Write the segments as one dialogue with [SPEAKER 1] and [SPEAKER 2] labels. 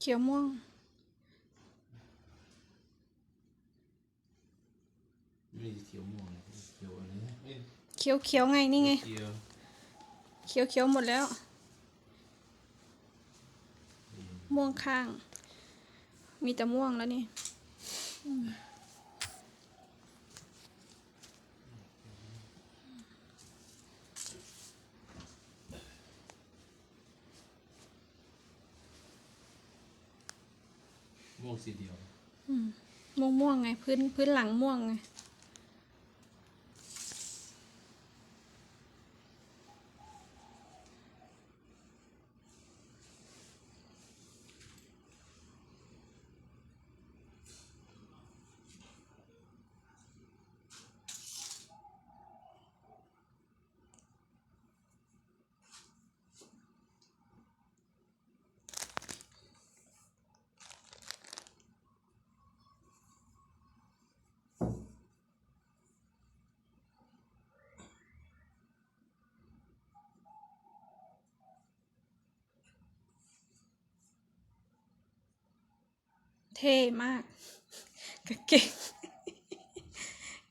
[SPEAKER 1] เขียวม่วง
[SPEAKER 2] ไม่ได้เขียวม่วงนะเขียวอะไรนะเอ้ย
[SPEAKER 1] เขียวเขียวไงนี่ไง
[SPEAKER 2] เขียว
[SPEAKER 1] เขียวเขียวหมดแล้ว ม่วงข้าง มีแต่ม่วงแล้วนี่
[SPEAKER 2] ม่วงสีเดียว
[SPEAKER 1] ม่วงม่วงไง พื้นพื้นหลังม่วงไง เท่มากกางเก่ง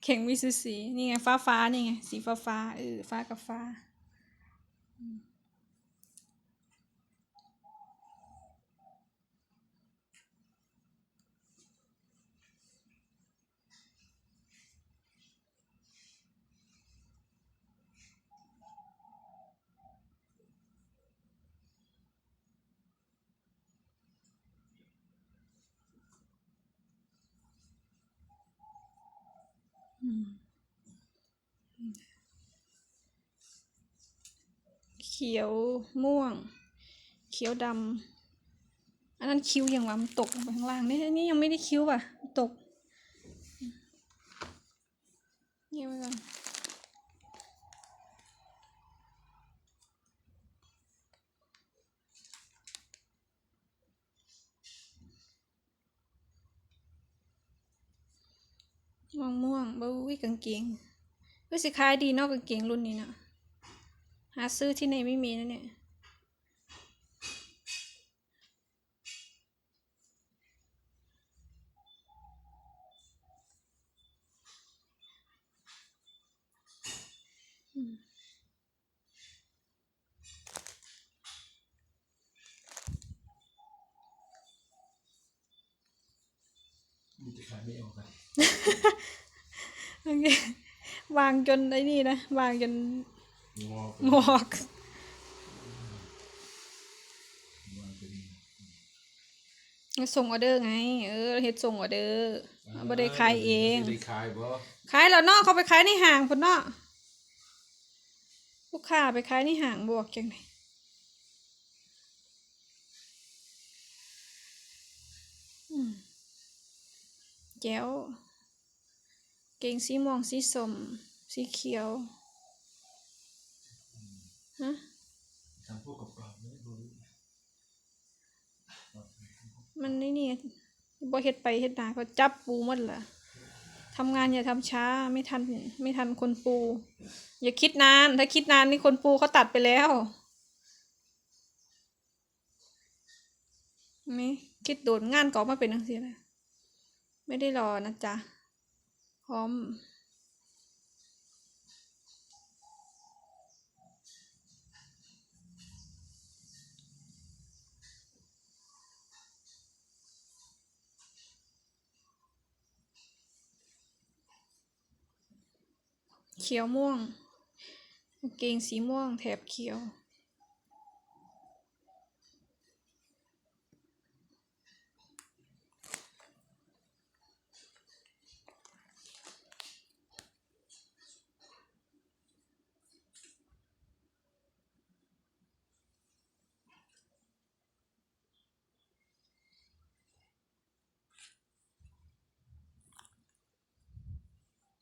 [SPEAKER 1] เข่งมีสีสีนี่ไงฟ้าฟ้านี่ไงสีฟ้าฟ้าเออฟ้ากับฟ้า เขียวม่วง เขียวดำอันนั้นคิ้วอย่างว่ามันตกลงไปข้างล่างนี่นี่ยังไม่ได้คิ้วว่ะ ตกเงียบไว้ก่อน ม่วงม่วงบ่วิกางเกงก็สิขายดีนอกกางเกงรุ่นนี้เนาะหาซื้อที่ไหนไม่มีนะเนี่ย
[SPEAKER 2] มั นจะขายไม่ออกกัน
[SPEAKER 1] โอเควางจนไอ้นี่นะ วางจน
[SPEAKER 2] งอก
[SPEAKER 1] งอก
[SPEAKER 2] วางเป็น
[SPEAKER 1] ส่งออเดอร์ไง เออเฮ็ดส่งออเดอร์บ่ได้ขายเอง
[SPEAKER 2] ไม่ได้ขายบ่
[SPEAKER 1] ขายแล้วเนาะเขาไปขายในห้างพุ่นเนาะลูกค้าไปขายในห้างบวกจังได แจ๋วเกงสีม่วงสีส้มสีเขียว ฮะ
[SPEAKER 2] ทำพวกกับกรอบไม่รู้
[SPEAKER 1] มันนี่นี่บ่เฮ็ดไปเฮ็ดมาก็จับปูหมดล่ะทำงานอย่าทำช้าไม่ทันไม่ทันคนปู อย่าคิดนาน ถ้าคิดนานนี่คนปูเขาตัดไปแล้วไม่คิดโดดงานก็อมาเป็นจังซี่แหละ ไม่ได้รอนะจ๊ะ พร้อม เขียวม่วงกางเกงสีม่วงแถบเขียว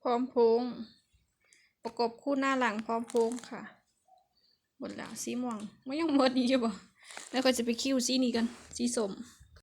[SPEAKER 1] ร้อมโพงประกบคู่หน้าหลังพร้อมโพงค่ะหมดแล้วสีม่วงไม่ยังหมดอีกอยู่บ่แล้วก็จะไปคิ้วสีนี้กันสีส้ม